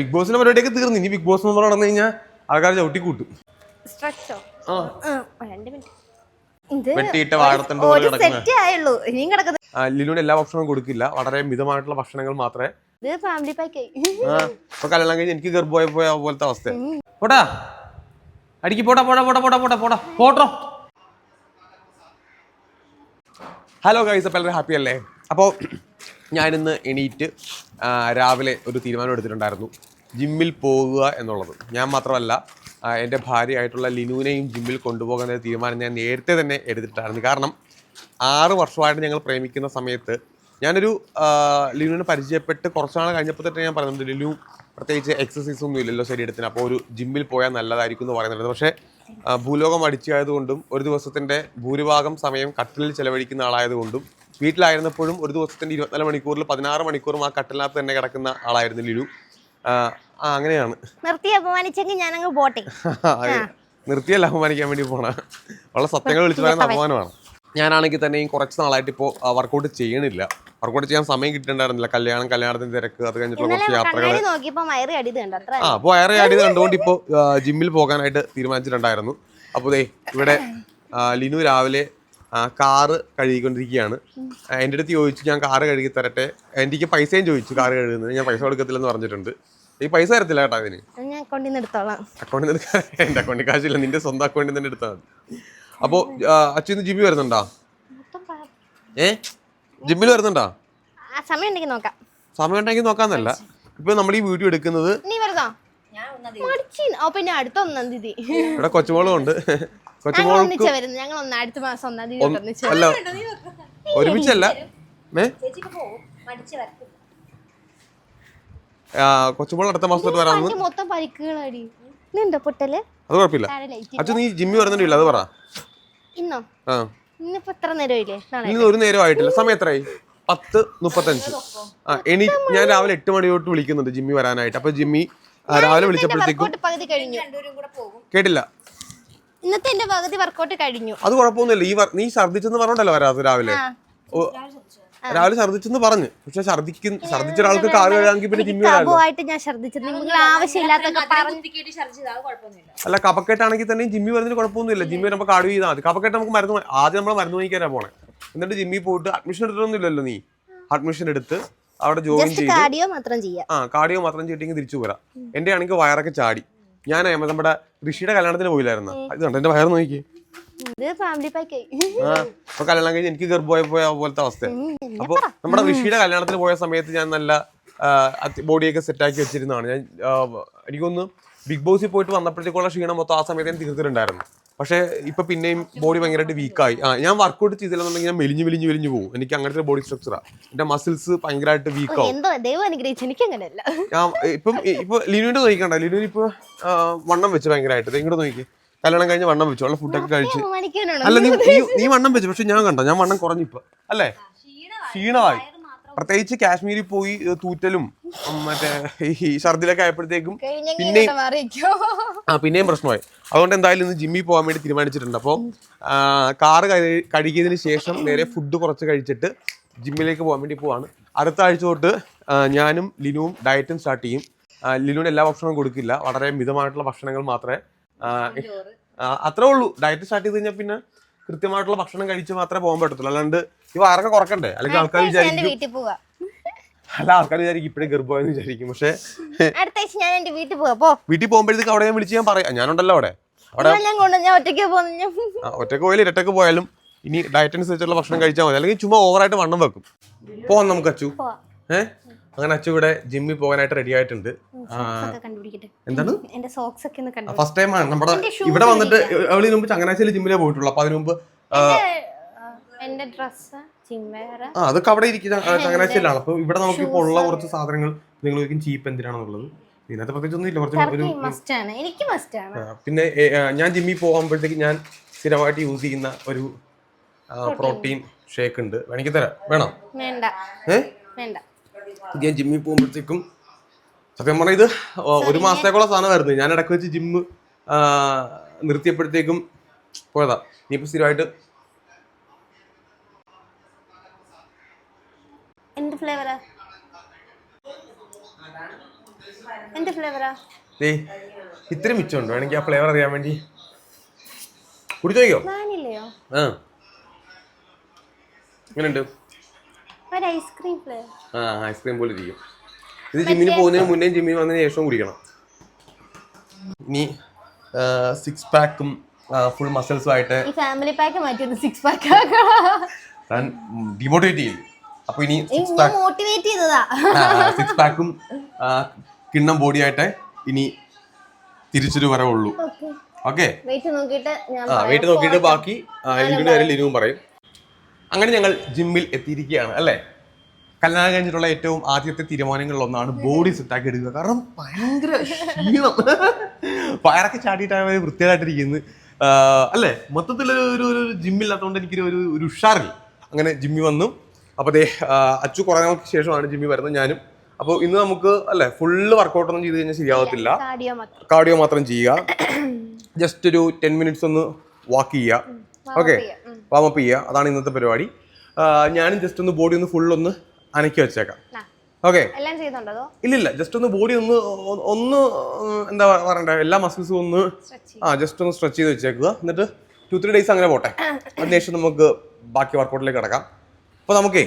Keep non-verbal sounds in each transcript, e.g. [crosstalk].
Big ബോസിന്റെ പരിപാടിയൊക്കെ തീർന്നു. ഇനി ബിഗ് ബോസ് എന്ന് നടന്നു കഴിഞ്ഞാൽ ആൾക്കാർ ചവിട്ടി കൂട്ടും സ്ട്രെച്ചോ ആ രണ്ട് മിനിറ്റ്. ഇത് വെട്ടിയിട്ട വാഴത്തണ്ട് പോലെ ഒരു കിടക്കുന്ന. സെറ്റ് ആയുള്ളൂ. ഇനിയും കിടക്കുന്നത് ആ, ലിനുവിന് എല്ലാ ഭക്ഷണവും കൊടുക്കില്ല. വളരെ മിതമായിട്ടുള്ള ഭക്ഷണങ്ങൾ മാത്രമേ ഇത് ഫാമിലി പാക്ക് ആ ഇപ്പൊ കല്യാണം കഴിഞ്ഞ് എനിക്ക് ഗർഭമായി പോയ പോലത്തെ അവസ്ഥ. പോടാ. അടിക്ക് പോടാ പോടാ പോടാ പോടാ പോടാ പോടാ. പോട്ടോ. ഹലോ ഗൈസ് അപ്പോൾ എല്ലാവരും ഹാപ്പി അല്ലേ? അപ്പോൾ ഞാനിന്ന് എണീറ്റ് ആ, രാവിലെ ഒരു തീരുമാനം എടുത്തിട്ടുണ്ടായിരുന്നു. ജിമ്മിൽ പോകുക എന്നുള്ളത്. ഞാൻ മാത്രമല്ല എന്റെ ഭാര്യയായിട്ടുള്ള ലിനുവിനെയും ജിമ്മിൽ കൊണ്ടുപോകുന്ന തീരുമാനം ഞാൻ നേരത്തെ തന്നെ എടുത്തിട്ടായിരുന്നു. കാരണം ആറ് വർഷമായിട്ട് ഞങ്ങൾ പ്രേമിക്കുന്ന സമയത്ത് ഞാനൊരു ലിനുവിനെ പരിചയപ്പെട്ട് കുറച്ചാൾ കഴിഞ്ഞപ്പോൾ തന്നെ ഞാൻ പറയുന്നത് ലിനു പ്രത്യേകിച്ച് എക്സസൈസ് ഒന്നും ഇല്ലല്ലോ ശരീരത്തിന് അപ്പോൾ ഒരു ജിമ്മിൽ പോയാൽ നല്ലതായിരിക്കും എന്ന് പറയുന്നുണ്ട്. പക്ഷേ ഭൂലോകം അടിച്ചായതുകൊണ്ടും ഒരു ദിവസത്തിന്റെ ഭൂരിഭാഗം സമയം കട്ടിലിൽ ചെലവഴിക്കുന്ന ആളായതുകൊണ്ടും വീട്ടിലായിരുന്നപ്പോഴും ഒരു ദിവസത്തിന്റെ ഇരുപത്തിനാല് മണിക്കൂറിൽ പതിനാറ് മണിക്കൂറും ആ കട്ടിലിനകത്ത് തന്നെ കിടക്കുന്ന ആളായിരുന്നു ലിനു. അങ്ങനെയാണ്. നിർത്തി അപമാനിച്ചെങ്കിൽ ഞാൻ അങ്ങ് പോട്ടെ. [laughs] നിർത്തിയല്ല അപമാനിക്കാൻ വേണ്ടി പോണ. ഉള്ള സത്യങ്ങൾ വിളിച്ചു പറയുന്ന അപമാനമാണ്. ഞാനാണെങ്കിൽ തന്നെയും കുറച്ച് നാളായിട്ട് ഇപ്പോൾ വർക്കൗട്ട് ചെയ്യണില്ല. വർക്കൗട്ട് ചെയ്യാൻ സമയം കിട്ടിണ്ടായിരുന്നില്ല. കല്യാണം കല്യാണത്തിന് തിരക്ക് അത് കഴിഞ്ഞിട്ടുള്ള കുറച്ച് യാത്രകൾ ആ അപ്പോൾ വയറ് അടി കണ്ടുകൊണ്ട് ഇപ്പോൾ ജിമ്മിൽ പോകാനായിട്ട് തീരുമാനിച്ചിട്ടുണ്ടായിരുന്നു. അപ്പോൾ ദേ ഇവിടെ ലിനു രാവിലെ കാറ് കഴുകിക്കൊണ്ടിരിക്കുകയാണ്. എന്റെ അടുത്ത് ചോദിച്ചു ഞാൻ കാറ് കഴുകി തരട്ടെ എനിക്ക് പൈസയും ചോദിച്ചു കാറ് കഴുകുന്നത് ഞാൻ പൈസ കൊടുക്കത്തില്ലെന്ന് പറഞ്ഞിട്ടുണ്ട്. ഈ പൈസ തരത്തില്ല കേട്ടോ അതിന്. ഞാൻ കൊണ്ടുവന്ന് എടുത്തോളാം. അക്കൗണ്ടിൽ നിന്ന് എന്റെ അക്കൗണ്ടിൽ കാശില്ല നിന്റെ സ്വന്തം അക്കൗണ്ടിൽ തന്നെ എടുത്താൽ മതി. അപ്പോ അച്ഛൻ ജിമ്മിൽ വരുന്നുണ്ടോ? ഏ? ജിമ്മിൽ വരുന്നുണ്ടോ? ആ സമയം ഉണ്ടെങ്കിൽ നോക്കാം. സമയം ഉണ്ടെങ്കിൽ നോക്കാന്നല്ല. ഇപ്പൊ നമ്മൾ ഈ വീഡിയോ എടുക്കുന്നത് നീ ഓ പിന്നെ അടുത്ത ഒന്നാം തീയതി. ഇവിടെ കൊച്ചുമോളും ഉണ്ട്. ഞങ്ങൾ കൊച്ചുമോൾക്ക് ഞങ്ങൾ ഒന്ന് അടുത്ത മാസം ഒന്നാം തീയതി ഒരുമിച്ചല്ല. ഏ? ആ, കൊച്ചുമോൾ അടുത്ത മാസം തൊട്ട് വരാമെന്ന്. മൊത്തം പരിക്കുകളടി ഇന്നുണ്ടോ പൊട്ടൽ? അത് കുഴപ്പമില്ല. അച്ഛൻ നീ ജിമ്മി വരുന്നുണ്ടല്ലോ അത് പറ. ഇന്നോ? ആ. ഇന്നിപ്പോ എത്ര നേരമായില്ലേ? ഇന്ന് ഒരു നേരം ആയിട്ടില്ല. സമയം എത്രയായി? പത്ത് മുപ്പത്തഞ്ച്. ആ എണി ഞാൻ രാവിലെ എട്ട് മണി തൊട്ട് വിളിക്കുന്നുണ്ട് ജിമ്മി വരാനായിട്ട്. അപ്പൊ ജിമ്മി രാവിലെ വിളിച്ചപ്പോഴത്തേക്കും വർക്കൗട്ട് പകുതി കഴിഞ്ഞു. കേട്ടില്ല. ഇന്നത്തെ എന്റെ പകുതി വർക്കൗട്ട് കഴിഞ്ഞു. അത് കുഴപ്പമൊന്നുമില്ല. ഈ നീ ഛർദിച്ചെന്ന് പറഞ്ഞോണ്ടല്ലോ വരാതെ രാവിലെ. രാവിലെ ഛർദിച്ചെന്ന് പറഞ്ഞു. പക്ഷെ ഛർദിക്കുന്ന ഛർദിച്ച ഒരാൾക്ക് കാർ കഴുകാമെങ്കിൽ പിന്നെ ജിമ്മി ഞാൻ ആവശ്യമില്ലാത്തൊക്കെ പറഞ്ഞു അല്ല കപക്കെട്ടാണെങ്കിൽ തന്നെ ജിമ്മി വരുന്നതിന് കുഴപ്പമൊന്നുമില്ല. ജിമ്മി വരുമ്പോൾ കാട് ചെയ്താൽ മതി. കപക്കെട്ട് നമുക്ക് മരുന്ന് ആദ്യം നമ്മൾ മരുന്ന് വാങ്ങിക്കാനാ പോണേ. എന്നിട്ട് ജിമ്മി പോയിട്ട് അഡ്മിഷൻ എടുത്തിട്ടൊന്നുമില്ലല്ലോ നീ. അഡ്മിഷൻ എടുത്ത് അവിടെ ജോയിൻ ചെയ്ത് കാർഡിയോ മാത്രം ചെയ്യാം. ആ കാർഡിയോ മാത്രം ചെയ്തിട്ടെങ്കിൽ തിരിച്ചു പോരാ. എന്റെ ആണെങ്കിൽ വയറൊക്കെ ചാടി. ഞാൻ നമ്മുടെ ഋഷിയുടെ കല്യാണത്തിന് പോയില്ലായിരുന്നു? അത് കണ്ടോ? എന്റെ വയറ് നോക്കി ഇത് ഫാമിലി പാക്ക് ആ അപ്പൊ കല്യാണം കഴിഞ്ഞ് എനിക്ക് ഗർഭമായി പോയ പോലത്തെ അവസ്ഥ അപ്പൊ നമ്മുടെ ഋഷിയുടെ കല്യാണത്തിന് പോയ സമയത്ത് ഞാൻ നല്ല ബോഡിയൊക്കെ സെറ്റ് ആക്കി വെച്ചിരുന്നതാണ്. ഞാൻ എനിക്കൊന്ന് ബിഗ് ബോസിൽ പോയിട്ട് വന്നപ്പോഴത്തേക്കുള്ള ക്ഷീണം മൊത്തം ആ സമയത്ത് ഞാൻ തീർത്തിട്ടുണ്ടായിരുന്നു. പക്ഷേ ഇപ്പൊ പിന്നെയും ബോഡി ഭയങ്കരമായിട്ട് വീക്കായി ആ ഞാൻ വർക്കൗട്ട് ചെയ്തില്ലെന്നുണ്ടെങ്കിൽ ഞാൻ മെലിഞ്ഞു മെലിഞ്ഞു മെലിഞ്ഞു പോകും. എനിക്ക് അങ്ങനത്തെ ബോഡി സ്ട്രക്ചറാണ് എന്റെ മസിൽസ് ഭയങ്കരമായിട്ട് വീക്കാവും ഞാൻ ഇപ്പം ഇപ്പൊ ലിനുവിന്റെ നോക്കിക്കണ്ട. ലിനുവിന് ഇപ്പൊ വണ്ണം വെച്ച് ഭയങ്കരമായിട്ട്. ഇങ്ങോട്ട് നോക്കി കല്യാണം കഴിഞ്ഞ് വണ്ണം വെച്ചു. ഉള്ള ഫുഡൊക്കെ കഴിച്ച്. അല്ല നീ നീ- വണ്ണം വെച്ചു. പക്ഷെ ഞാൻ കണ്ടോ? ഞാൻ വണ്ണം കുറഞ്ഞിപ്പോ അല്ലേ? ക്ഷീണമായി. പ്രത്യേകിച്ച് കാശ്മീരിൽ പോയി തൂറ്റലും മറ്റേ ഈ ഛർദിലൊക്കെ ആയപ്പോഴത്തേക്കും പിന്നെയും ആ പിന്നെയും പ്രശ്നമായി. അതുകൊണ്ട് എന്തായാലും ഇന്ന് ജിമ്മിൽ പോകാൻ വേണ്ടി തീരുമാനിച്ചിട്ടുണ്ട്. അപ്പോൾ കാറ് കഴി- കഴുകിയതിന് ശേഷം നേരെ ഫുഡ് കുറച്ച് കഴിച്ചിട്ട് ജിമ്മിലേക്ക് പോകാൻ വേണ്ടി പോവാണ്. അടുത്ത ആഴ്ച തൊട്ട് ഞാനും ലിനുവും ഡയറ്റും സ്റ്റാർട്ട് ചെയ്യും. ലിനുവിന് എല്ലാ ഭക്ഷണവും കൊടുക്കില്ല. വളരെ മിതമായിട്ടുള്ള ഭക്ഷണങ്ങൾ മാത്രമേ അത്രേ ഉള്ളൂ. ഡയറ്റ് സ്റ്റാർട്ട് ചെയ്ത് കഴിഞ്ഞാൽ പിന്നെ കൃത്യമായിട്ടുള്ള ഭക്ഷണം കഴിച്ച് മാത്രമേ പോകാൻ പറ്റത്തുള്ളൂ. അല്ലാണ്ട് ഈ വയറൊക്കെ കുറക്കണ്ടേ? അല്ലെങ്കിൽ ആൾക്കാർ വിചാരിക്കും അല്ല ആൾക്കാർ വിചാരിക്കും ഇപ്പോഴേ ഗർഭമായെന്ന് വിചാരിക്കും. പക്ഷേ അടുത്ത ഞാൻ എന്റെ വീട്ടിൽ വീട്ടിൽ പോകുമ്പോഴത്തേക്ക് അവിടെ ഞാൻ വിളിച്ച് ഞാൻ പറയാം. ഞാനുണ്ടല്ലോ അവിടെ. അവിടെ ഒറ്റയ്ക്ക് പോയാലും ഇരട്ടക്ക് പോയാലും ഇനി ഡയറ്റ് അനുസരിച്ചുള്ള ഭക്ഷണം കഴിച്ചാൽ മതി. അല്ലെങ്കിൽ ചുമ്മാ ഓവറായിട്ട് വണ്ണം വെക്കും. പോവാം നമുക്ക് അച്ചു. ഏഹ് അങ്ങനെ അച്ചു ഇവിടെ ജിമ്മിൽ പോകാനായിട്ട് റെഡി ആയിട്ടുണ്ട്. എന്താണ്? എന്റെ സോക്സ് ഒക്കെ ഒന്ന് ഫസ്റ്റ് ടൈം ആണ്. നമ്മുടെ ഇവിടെ വന്നിട്ട് അവളി മുമ്പ് ചങ്ങനാശ്ശേരി ജിമ്മിലേ പോയിട്ടുള്ളൂ. അപ്പൊ അതിനു മുമ്പ് എന്റെ ഡ്രസ് ചിമ്മേറ ആ അതൊക്കെ അവിടെ ഇരിക്കുന്ന ചങ്ങനാശ്ശേരിയിലാണ്. അപ്പൊ ഇവിടെ നമുക്ക് ഇപ്പോൾ ഉള്ള കുറച്ച് സാധനങ്ങൾ നിങ്ങൾ ചീപ്പ് എന്തിനാണെന്നുള്ളത്. ഇതിനകത്ത് പ്രത്യേകിച്ചൊന്നും ഇല്ല കുറച്ച് ഒരു പിന്നെ ഞാൻ ജിമ്മിൽ പോകുമ്പോഴത്തേക്ക് ഞാൻ സ്ഥിരമായിട്ട് യൂസ് ചെയ്യുന്ന ഒരു പ്രോട്ടീൻ ഷേക്ക് ഉണ്ട്. വേണമെങ്കിൽ തരാം. വേണോ? വേണ്ട. ഏ? ഞാൻ ജിമ്മിൽ പോകുമ്പോഴത്തേക്കും സത്യം പറഞ്ഞാൽ ഇത് ഒരു മാസത്തേക്കുള്ള സാധനമായിരുന്നു ഞാൻ ഇടയ്ക്ക് വെച്ച് ജിമ്മ് നിർത്തിയപ്പോഴത്തേക്കും പോയതാ. ഇനിയിപ്പോൾ സ്ഥിരമായിട്ട് എന്ത് ഫ്ലേവറാ എന്ത് ഫ്ലേവറാ ഇത്രയും മിച്ചമുണ്ട്. വേണമെങ്കിൽ ആ ഫ്ലേവർ അറിയാൻ വേണ്ടി. കുടിച്ചു ആ. എങ്ങനെയുണ്ട്? ഒരു ഐസ്ക്രീം ഫ്ലേവർ ആ ഐസ്ക്രീം പോലെ ഇരിക്കും. ഇത് ജിമ്മിന് പോകുന്നതിന് മുന്നേ ജിമ്മിന് വന്നതിന് ശേഷം കുടിക്കണം. ഇനി സിക്സ് പാക്കും ഫുൾ മസിൽസും ആയിട്ട് ഈ ഫാമിലി പാക്ക് മാറ്റിയത് സിക്സ് പാക്ക് ഡിമോട്ടിവേറ്റ് ചെയ്യും. അപ്പൊ ഇനി സിക്സ് മോട്ടിവേറ്റ് ചെയ്തതാ. സിക്സ് പാക്കും കിണ്ണം ബോഡിയായിട്ട് ഇനി തിരിച്ചൊരു വരവുള്ളൂ. ഓക്കെ. വെയിറ്റ് നോക്കിയിട്ട് ഞാൻ ആ വെയിറ്റ് നോക്കിയിട്ട് ബാക്കി ലിനുവും പറയും. അങ്ങനെ ഞങ്ങൾ ജിമ്മിൽ എത്തിയിരിക്കുകയാണ് അല്ലേ? കല്യാണം കഴിഞ്ഞിട്ടുള്ള ഏറ്റവും ആദ്യത്തെ തീരുമാനങ്ങളിൽ ഒന്നാണ് ബോഡി സെറ്റാക്കി എടുക്കുക. കാരണം ഭയങ്കര ക്ഷീണം. പയറൊക്കെ ചാടിയിട്ടാണ് വൃത്തിയായിട്ടിരിക്കുന്നത് അല്ലേ? മൊത്തത്തിൽ ഒരു ഒരു ജിമ്മില്ലാത്തതുകൊണ്ട് എനിക്കൊരു ഒരു ഒരു ഉഷാറില്ല. അങ്ങനെ ജിമ്മി വന്നു. അപ്പോൾ അതേ അച്ചു കുറേ നാൾക്ക് ശേഷമാണ് ജിമ്മി വരുന്നത് ഞാനും. അപ്പോൾ ഇന്ന് നമുക്ക് അല്ലേ ഫുള്ള് വർക്കൗട്ടൊന്നും ചെയ്ത് കഴിഞ്ഞാൽ ശരിയാവത്തില്ല. കാർഡിയോ മാത്രം. ചെയ്യുക. ജസ്റ്റ് ഒരു ടെൻ മിനിറ്റ്സ് ഒന്ന് വാക്ക് ചെയ്യുക. ഓക്കെ വാമപ്പ് ചെയ്യുക. അതാണ് ഇന്നത്തെ പരിപാടി. ഞാനും ജസ്റ്റ് ഒന്ന് ബോഡി ഒന്ന് ഫുള്ളൊന്ന് ഒന്ന് അനക്കി വെച്ചേക്കാം. ഓക്കെ ഇല്ലില്ല ജസ്റ്റ് ഒന്ന് ബോഡി ഒന്ന് ഒന്ന് എന്താ പറയണ്ടേ എല്ലാ മസിൽസും ഒന്ന് ആ ജസ്റ്റ് ഒന്ന് സ്ട്രെച്ച് ചെയ്ത് വെച്ചേക്കുക. എന്നിട്ട് ടു ത്രീ ഡേയ്സ് അങ്ങനെ പോട്ടെ. അതിനുശേഷം നമുക്ക് ബാക്കി വർക്കൗട്ടിലേക്ക് കിടക്കാം. അപ്പോൾ നമുക്കേ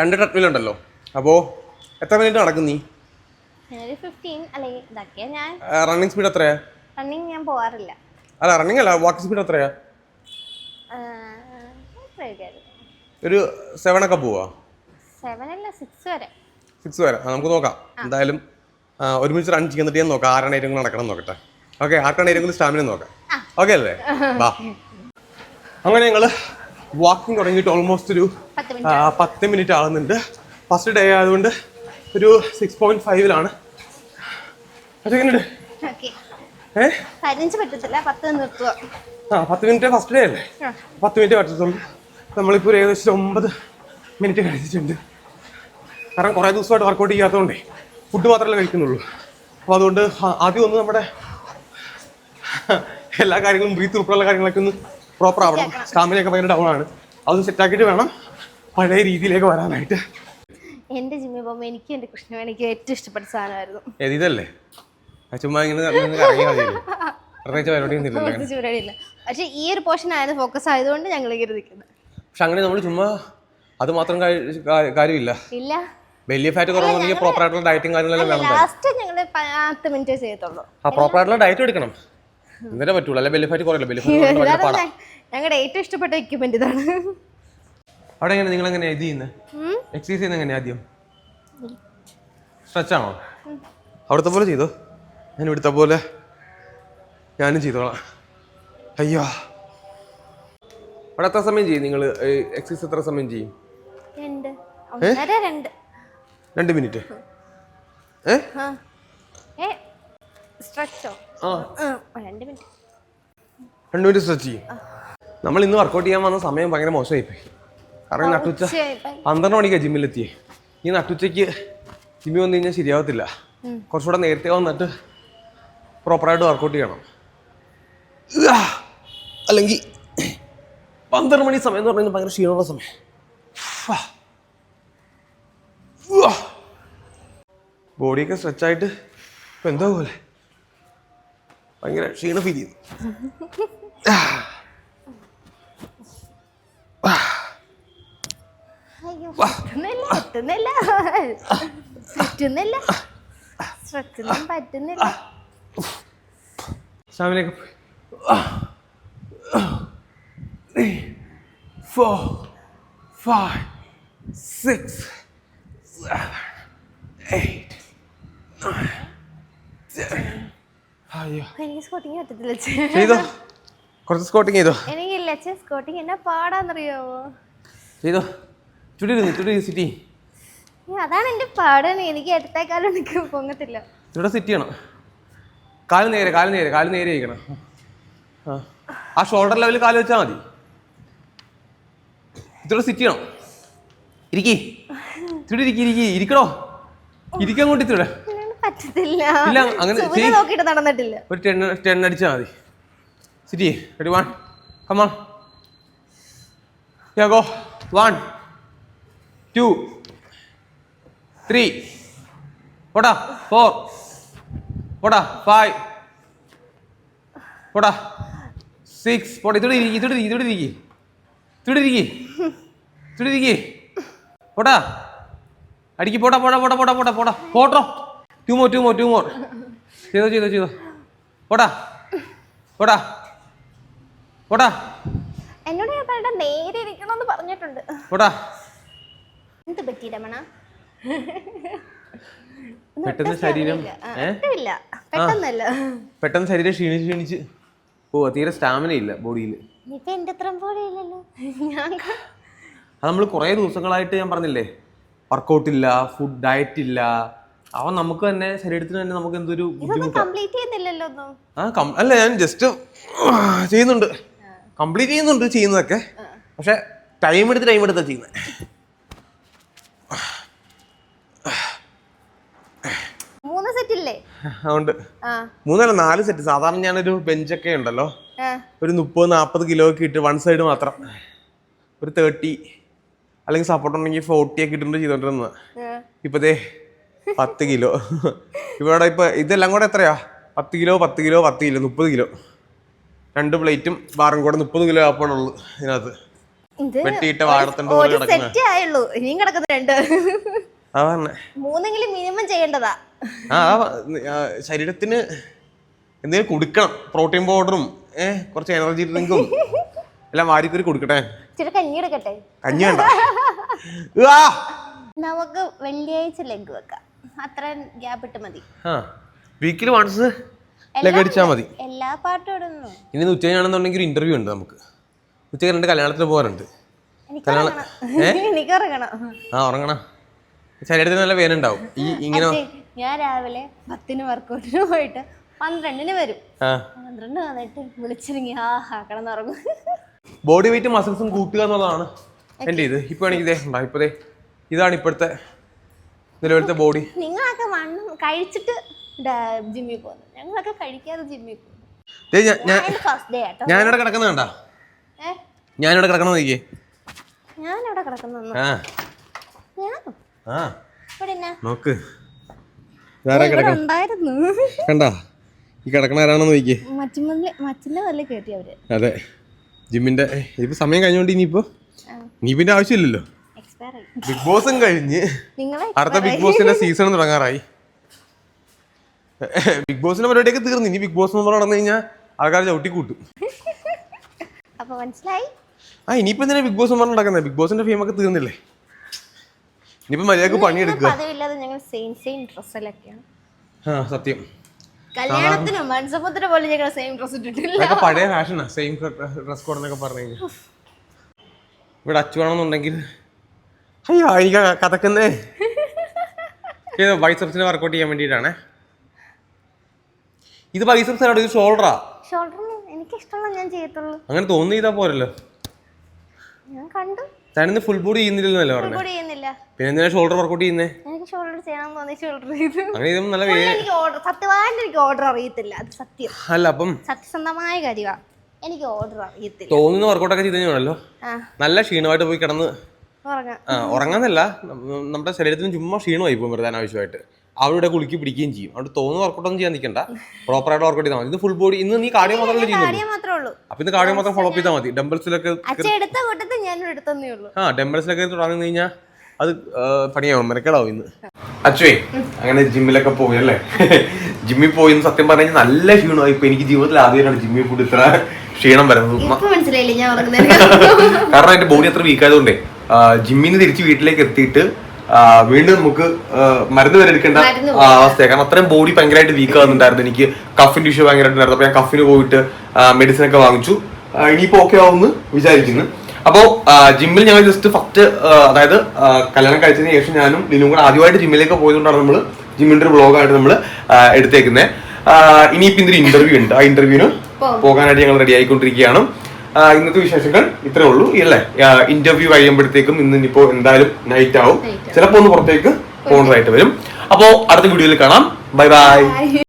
രണ്ട് ട്രെഡ്മിൽ ഉണ്ടല്ലോ. അപ്പോൾ എത്ര മിനിറ്റ് നടക്കും നീ? റണ്ണിങ് സ്പീഡ് എത്രയാ? റണ്ണിങ് ഞാൻ പോവാറില്ല. അല്ല റണ്ണിങ് അല്ല വാക്കിംഗ് സ്പീഡ് എത്രയാ? ഒരു സെവൻ ഒക്കെ പോവാ. സെവൻ അല്ല സിക്സ് വരെ. സിക്സ് വരെ. നമുക്ക് നോക്കാം. എന്തായാലും ഒരുമിച്ച് റൺ ചെയ്യുന്നിട്ട് ഞാൻ നോക്കാം. ആരാണ് ഏറ്റവും നടക്കണം നോക്കട്ടെ. ഓക്കെ ആർക്കാണ് ഏറ്റവും സ്റ്റാമിന നോക്കാം. ഓക്കെ അല്ലേ? [laughs] വാ. അങ്ങനെ ഞങ്ങൾ വാക്കിംഗ് തുടങ്ങിയിട്ട് ഓൾമോസ്റ്റ് ഒരു പത്ത് മിനിറ്റ് ആകുന്നുണ്ട് ഫസ്റ്റ് ഡേ ആയതുകൊണ്ട് ഒരു സിക്സ് പോയിന്റ് ഫൈവിലാണ് പത്ത് മിനിറ്റ് ഫസ്റ്റ് ഡേ അല്ലേ. പത്ത് മിനിറ്റ് പറ്റത്തുള്ളൂ. നമ്മളിപ്പോൾ ഒരു ഏകദേശം ഒമ്പത് മിനിറ്റ് കഴിച്ചിട്ടുണ്ട്. കാരണം കുറേ ദിവസമായിട്ട് വർക്കൗട്ട് ചെയ്യാത്തതുകൊണ്ട് ഫുഡ് മാത്രമല്ലേ കഴിക്കുന്നുള്ളൂ. അപ്പോൾ അതുകൊണ്ട് ആദ്യം ഒന്ന് നമ്മുടെ എല്ലാ കാര്യങ്ങളും ബ്രീത്ത് ഉൾപ്പെടെയുള്ള കാര്യങ്ങളൊക്കെ ഒന്ന് പ്രോപ്പർ ആവണം. സ്റ്റാമിനയൊക്കെ ഭയങ്കര ഡൗൺ ആണ്. അതൊന്ന് സെറ്റാക്കിയിട്ട് വേണം പഴയ രീതിയിലേക്ക് വരാനായിട്ട്. എന്റെ ജിമ്മി പോകുമ്പോൾ എനിക്ക് എന്റെ കൃഷ്ണവേണിക്ക് ഏറ്റവും ഇഷ്ടപ്പെട്ട സാധനമായിരുന്നു. ഇതല്ലേ? പക്ഷെ ചുമ്മാ ഇങ്ങനെ പരിപാടിയൊന്നും പക്ഷേ ഈ ഒരു പോർഷൻ ആയത് ഫോക്കസ് ആയതുകൊണ്ട് ഞങ്ങൾ ഇങ്ങനെ നിൽക്കുന്നത്. പക്ഷെ അങ്ങനെ നമ്മൾ ചുമ്മാ അത് മാത്രം കാര്യമില്ല. ഇല്ല. വലിയ ഫാറ്റ് കുറവാണെങ്കിൽ പ്രോപ്പർ ആയിട്ടുള്ള ഡയറ്റും കാര്യങ്ങളെല്ലാം വേണം. ലാസ്റ്റ് ഞങ്ങൾ പത്ത് മിനിറ്റ് ചെയ്യത്തുള്ളൂ ആ പ്രോപ്പർ ആയിട്ടുള്ള ഡയറ്റ് എടുക്കണം. എന്നിട്ടേ പറ്റുള്ളൂ അല്ലെ വലിയ ഫാറ്റ് കുറയില്ല വലിയ ഫാറ്റ് ഞങ്ങളുടെ ഏറ്റവും ഇഷ്ടപ്പെട്ട എക്യുപ്മെന്റ് ഇതാണ്. അവിടെ എങ്ങനെ നിങ്ങൾ എങ്ങനെ ഇത് ചെയ്യുന്നത്. എക്സസൈസ് ചെയ്യുന്നത് എങ്ങനെ ആദ്യം? സ്ട്രെച്ച് ആണോ? അവിടുത്തെ പോലെ ചെയ്തോ? ഞാൻ ഇവിടുത്തെ പോലെ ഞാനും ചെയ്തോളാം. അയ്യോ. അവിടെ എത്ര സമയം ചെയ്യും നിങ്ങൾ? എക്സസൈസ് എത്ര സമയം ചെയ്യും? രണ്ട്. മിനിറ്റ്. രണ്ട് മിനിറ്റ്. സ്ട്രെച്ച് ചെയ്യും. നമ്മൾ ഇന്ന് വർക്കൗട്ട് ചെയ്യാൻ വന്ന സമയം ഭയങ്കര മോശമായി പോയി. കാരണം നട്ടുച്ച പന്ത്രണ്ട് മണിക്കാണ് ജിമ്മിലെത്തിയേ ഈ നട്ടുച്ചയ്ക്ക് ജിമ്മിൽ വന്നു കഴിഞ്ഞാൽ ശരിയാവത്തില്ല. കുറച്ചുകൂടെ നേരത്തെ വന്നിട്ട് പ്രോപ്പറായിട്ട് വർക്കൗട്ട് ചെയ്യണം. അല്ലെങ്കിൽ പന്ത്രണ്ട് മണി സമയം എന്ന് പറഞ്ഞാൽ ഭയങ്കര ക്ഷീണമുള്ള സമയം. ബോഡിയൊക്കെ സ്ട്രെച്ചായിട്ട് ഇപ്പം എന്തോ പോലെ? ഭയങ്കര ക്ഷീണം ഫീൽ ചെയ്യുന്നു. അയ്യോ പറ്റുന്നില്ല പറ്റുന്നില്ല. സ്ട്രെച്ചൊന്നും പറ്റുന്നില്ല. Three four five six seven eight അയ്യോ എനിക്ക് സ്കോട്ടിങ് പറ്റത്തില്ല ചെയ്തോ? കുറച്ച് സ്കോട്ടിങ് ചെയ്തോ? എനിക്കില്ല സ്കോട്ടിംഗ് സ്കോട്ടിങ് എന്നാ പാടാന്നറിയാവോ? ചെയ്തോ? ചുടിരുന്നു ചുടി സിറ്റി അതാണ് എന്റെ പാടാണ് എനിക്ക് എടുത്തേക്കാളും എനിക്ക് പൊങ്ങത്തില്ല. ഇവിടെ സിറ്റി ചെയ്യണം കാൽ നേരെ കാൽ നേരെ കാൽ നേരെ ഇരിക്കണം. ആ. ആ ഷോൾഡർ ലെവലിൽ കാൽ വെച്ചാൽ മതി. ഇത്ര സിറ്റി ആണോ? ഇരിക്കി. ഇവിടെ ഇരിക്കി ഇരിക്കി ഇരിക്കണോ ഇരിക്കാൻ കൊണ്ട് ഇത്തിരി പറ്റത്തില്ല. ഇല്ല, അങ്ങനെ സുവിനെ നോക്കിയിട്ട് നടന്നിട്ടില്ല. ഒരു ടെൻ ടെൻ അടിച്ചാൽ മതി. City ready one come on go one two three പോടാ. ഫോർ പോടാ. ഫൈവ് പോടാ. സിക്സ് പോടാ. ഇതോടെ ഇരിക്കി ഇതോടെ ഇരിക്കി ഇതോടെ ഇരിക്കി. ഇതോടെ ഇരിക്കി. [laughs] ഇതോടെ ഇരിക്കി. പോടാ. അടിക്ക് പോടാ പോടാ പോടാ പോടാ പോടാ പോടാ. പോട്ടോ ട്യൂമോ ട്യൂമോ ട്യൂമോ ചെയ്തോ ചെയ്തോ ചെയ്തോ. പോടാ. പോടാ. പോടാ. എന്നോട് ഞാൻ പറയട്ടെ നേരെ ഇരിക്കണമെന്ന് പറഞ്ഞിട്ടുണ്ട്. പോടാ. എന്ത് പറ്റി രമണ? പെട്ടെന്ന് ശരീരം ഇല്ല പെട്ടെന്നല്ല. പെട്ടെന്ന് ശരീരം ക്ഷീണിച്ച് ക്ഷീണിച്ച് ഓ തീരെ സ്റ്റാമിന ഇല്ല ബോഡിയിൽ ഇപ്പൊ എന്റെ അത്ര പോലെ ഇല്ലല്ലോ. ഞാൻ അത് നമ്മൾ കുറേ ദിവസങ്ങളായിട്ട് ഞാൻ പറഞ്ഞില്ലേ വർക്കൗട്ട് ഇല്ല ഫുഡ് ഡയറ്റ് ഇല്ല. അവൻ നമുക്ക് തന്നെ ശരീരത്തിന് തന്നെ നമുക്ക് എന്തൊരു ബുദ്ധിമുട്ടാണ് അല്ല ഞാൻ ജസ്റ്റ് ചെയ്യുന്നുണ്ട്. കംപ്ലീറ്റ് ചെയ്യുന്നുണ്ട് ചെയ്യുന്നതൊക്കെ. പക്ഷെ ടൈം എടുത്ത് ടൈം എടുത്താ ചെയ്യുന്നത് മൂന്ന് സെറ്റ് ഇല്ലേ? ഉണ്ട് മൂന്നല്ല നാല് സെറ്റ് സാധാരണ ഞാനൊരു ബെഞ്ചൊക്കെ ഉണ്ടല്ലോ. ഒരു മുപ്പത് നാപ്പത് കിലോ ഒക്കെ ഇട്ട് വൺ സൈഡ് മാത്രം. ഒരു തേർട്ടി അല്ലെങ്കിൽ സപ്പോർട്ട് ഉണ്ടെങ്കിൽ ഫോർട്ടി ഒക്കെ ഇട്ടുണ്ട് ചെയ്തോണ്ടിരുന്നത്. ഇപ്പതേ പത്ത് കിലോ. ഇവിടെ ഇപ്പൊ ഇതെല്ലാം കൂടെ എത്രയാ? പത്ത് കിലോ പത്ത് കിലോ പത്ത് കിലോ മുപ്പത് കിലോ. രണ്ട് പ്ലേറ്റും ബാറും കൂടെ മുപ്പത് കിലോ ആപ്പാണുള്ളു ഇതിനകത്ത്. വെട്ടിയിട്ട് വാഴത്തണ്ട് സെറ്റ് ആയുള്ളൂ. ഇനിയും മൂന്നെങ്കിലും മിനിമം ചെയ്യേണ്ടതാ. ആ ശരീരത്തിന് എന്തെങ്കിലും കൊടുക്കണം. പ്രോട്ടീൻ പൗഡറും ഏഹ് കുറച്ച് എനർജി ഡ്രിങ്കും എല്ലാം വാരിക്കൊരു കൊടുക്കട്ടെ. കഞ്ഞി എടുക്കട്ടെ? കഞ്ഞി വേണ്ട! നമുക്ക് വെള്ളിയാഴ്ച ലെഗ് വെക്കാം. അത്ര ഗ്യാപ്പ് ഇട്ട് മതി. ആ വീക്കിൽ വൺസ് ലെഗ് അടിച്ചാൽ മതി. എല്ലാ പാട്ടും ഇടുന്നു. ഇനി ഉച്ചയാണെന്നുണ്ടെങ്കിൽ ഒരു ഇന്റർവ്യൂ ഉണ്ട് നമുക്ക്. ഉച്ചയ്ക്ക് രണ്ട് കല്യാണത്തിന് പോകാറുണ്ട് എനിക്ക് എനിക്ക് ഇറങ്ങണം ആ ഉറങ്ങണം. ശരീരത്തിന് നല്ല വേനുണ്ടാവും ഈ ഇങ്ങനെ ഞാൻ രാവിലെ പത്തിന് വർക്കൗട്ടിന് പോയിട്ട് പന്ത്രണ്ടിന് വരും. ആ. പന്ത്രണ്ട് വന്നിട്ട് വിളിച്ചിരുങ്ങി ആ കിടന്നുറങ്ങും. ബോഡി വെയിറ്റ് മസിൽസും കൂട്ടുക എന്നുള്ളതാണ്. എന്റെ ഇത് ഇപ്പൊ ആണെങ്കിൽ ഇതേ ഉണ്ടാവും ഇപ്പോൾ ദേ ഇതാണ് ഇപ്പോഴത്തെ നിലവിലത്തെ ബോഡി നിങ്ങളൊക്കെ വണ്ണം കഴിച്ചിട്ട് ജിമ്മിൽ പോകുന്നു. ഞങ്ങളൊക്കെ കഴിക്കാതെ ജിമ്മിൽ ആട്ടോ. ഞാനിവിടെ കിടക്കുന്ന കണ്ടാ? ഞാനിവിടെ കിടക്കണം നോക്കിയേ ഞാനിവിടെ കിടക്കുന്നു നോക്ക്. കണ്ടാ? ഈ കിടക്കണ ആരാണെന്ന് നോക്കിയേ അതെ. ജിമ്മിന്റെ ഇപ്പൊ സമയം കഴിഞ്ഞോണ്ട് ഇനിയിപ്പോ? ഇനിയിപ്പിന്റെ ആവശ്യമില്ലല്ലോ. എക്സ്പയർ ആയി ബിഗ് ബോസും കഴിഞ്ഞ്. അടുത്ത ബിഗ് ബോസിന്റെ സീസൺ തുടങ്ങാറായി. ബിഗ് ബോസിന്റെ പരിപാടിയൊക്കെ തീർന്നു. ഇനി ബിഗ് ബോസ് എന്ന് നടന്നു കഴിഞ്ഞാൽ ആൾക്കാർ ചവിട്ടി കൂട്ടും. അപ്പൊ മനസ്സിലായി? ആ ഇനിയിപ്പോ എന്തിനാ ബിഗ് ബോസ് പറഞ്ഞ് നടക്കുന്നത് ബിഗ് ബോസിന്റെ ഫീം ഒക്കെ തീർന്നില്ലേ? ഇനിയിപ്പോ മര്യാദയ്ക്ക് പണിയെടുക്കുക. ആ സത്യം. കല്യാണത്തിനും പോലെ ഞങ്ങൾ സെയിം ഡ്രസ് ഇട്ടിട്ടില്ല. ഇതൊക്കെ പഴയ ഫാഷനാ സെയിം ഡ്രസ് കോഡ് എന്നൊക്കെ പറഞ്ഞു കഴിഞ്ഞാൽ ഇവിടെ അച്ചുവാണെന്നുണ്ടെങ്കിൽ അയ്യോ എനിക്ക് കഥക്കുന്നേ ഇത് ബൈസെപ്സിനെ വർക്കൗട്ട് ചെയ്യാൻ വേണ്ടിയിട്ടാണേ. ഇത് ബൈസെപ്സ് ആണ് ഇത് ഷോൾഡറാ ഷോൾഡറിന് എനിക്ക് ഇഷ്ടമുള്ള ഞാൻ ചെയ്യത്തുള്ളൂ. അങ്ങനെ തോന്നി ചെയ്താൽ പോരല്ലോ. ഞാൻ കണ്ടു. ഫുൾ ബോഡി ചെയ്യുന്നില്ലല്ലോ പറഞ്ഞു? പിന്നെ എന്തിനാ ഷോൾഡർ വർക്കൗട്ട് ചെയ്യുന്നേ? എനിക്ക് ഷോൾഡർ ചെയ്യണം തോന്നി ഷോൾഡർ ചെയ്തു. അങ്ങനെ ഇതും നല്ല എനിക്ക് ഓർഡർ സത്യമായിട്ട് എനിക്ക് ഓർഡർ അറിയത്തില്ല അത് സത്യം. അല്ല അപ്പം സത്യസന്ധമായ കാര്യമാണ് എനിക്ക് ഓർഡർ അറിയത്തില്ല. തോന്നുന്ന വർക്കൗട്ടൊക്കെ ചെയ്ത് കഴിഞ്ഞാണല്ലോ. നല്ല ക്ഷീണമായിട്ട് പോയി കിടന്ന്. ആ ഉറങ്ങാന്നല്ല നമ്മുടെ ശരീരത്തിന് ചുമ്മാ ക്ഷീണമായി പോകും വെറുതെ അനാവശ്യമായിട്ട്. അവിടെ കുളിക്ക് പിടിക്കുകയും ചെയ്യും. അവിടെ തോന്നുന്ന വർക്കൗട്ടൊന്നും ചെയ്യാൻ നിൽക്കണ്ട. പ്രോപ്പർ ആയിട്ട് വർക്കൗട്ട് ചെയ്താൽ മതി. ഇത് ഫുൾ ബോഡി ഇന്ന് നീ കാർഡിയോ മാത്രമല്ലേ ചെയ്യുന്നുള്ളൂ. മാത്രമേ അപ്പൊ ഇന്ന് കാർഡിയോ മാത്രം ഫോളോ ചെയ്താൽ മതി. ഡംബിൾസിലൊക്കെ ആ ഡംബിൾസിലൊക്കെ തുടങ്ങി കഴിഞ്ഞാൽ അത് പണിയാവും. മെനക്കേടാവും ഇന്ന്. അച്ഛേ അങ്ങനെ ജിമ്മിലൊക്കെ പോയി അല്ലേ? [laughs] ജിമ്മിൽ പോയി സത്യം പറഞ്ഞു കഴിഞ്ഞാൽ നല്ല ക്ഷീണമായി. ഇപ്പൊ എനിക്ക് ജീവിതത്തിൽ ആദ്യമായിട്ടാണ് ജിമ്മിൽ കൂടി ഇത്ര ക്ഷീണം വരുന്നത് കാരണം എന്റെ ബോഡി അത്ര വീക്ക് ആയതുകൊണ്ടേ ജിമ്മിൽ നിന്ന് തിരിച്ച് വീട്ടിലേക്ക് എത്തിയിട്ട് വീണ്ടും നമുക്ക് മരുന്ന് വരെ എടുക്കേണ്ട അവസ്ഥ അവസ്ഥയാണ് കാരണം അത്രയും ബോഡി ഭയങ്കരമായിട്ട് വീക്ക് ആകുന്നുണ്ടായിരുന്നു എനിക്ക് കഫിന്റെ ഇഷ്യൂ ഭയങ്കരമായിട്ടുണ്ടായിരുന്നു അപ്പൊ ഞാൻ കഫിന് പോയിട്ട് മെഡിസിൻ ഒക്കെ വാങ്ങിച്ചു. ഇനിയിപ്പോ ഓക്കെ ആവുമെന്ന് വിചാരിക്കുന്നു. അപ്പോ ജിമ്മിൽ ഞങ്ങൾ ജസ്റ്റ് ഫസ്റ്റ് അതായത് കല്യാണം കഴിച്ചതിന് ശേഷം ഞാനും ലിനും കൂടെ ആദ്യമായിട്ട് ജിമ്മിലേക്ക് പോയതുകൊണ്ടാണ് നമ്മൾ ജിമ്മിന്റെ ഒരു ബ്ലോഗായിട്ട് നമ്മൾ എടുത്തേക്കുന്നത് ഇനിയിപ്പോ ഇതിന്റെ ഇന്റർവ്യൂ ഉണ്ട്. ആ ഇന്റർവ്യൂവിന് പോകാനായിട്ട് ഞങ്ങൾ റെഡി ആയിക്കൊണ്ടിരിക്കുകയാണ്. ഇന്നത്തെ വിശേഷങ്ങൾ ഇത്രേ ഉള്ളൂ. അല്ലേ? ഇന്റർവ്യൂ കഴിയുമ്പോഴത്തേക്കും ഇന്ന് ഇനിയിപ്പോ എന്തായാലും നൈറ്റ് ആവും. ചിലപ്പോ ഒന്ന് പുറത്തേക്ക് പോകേണ്ടതായിട്ട് വരും. അപ്പോ അടുത്ത വീഡിയോയിൽ കാണാം. Bye bye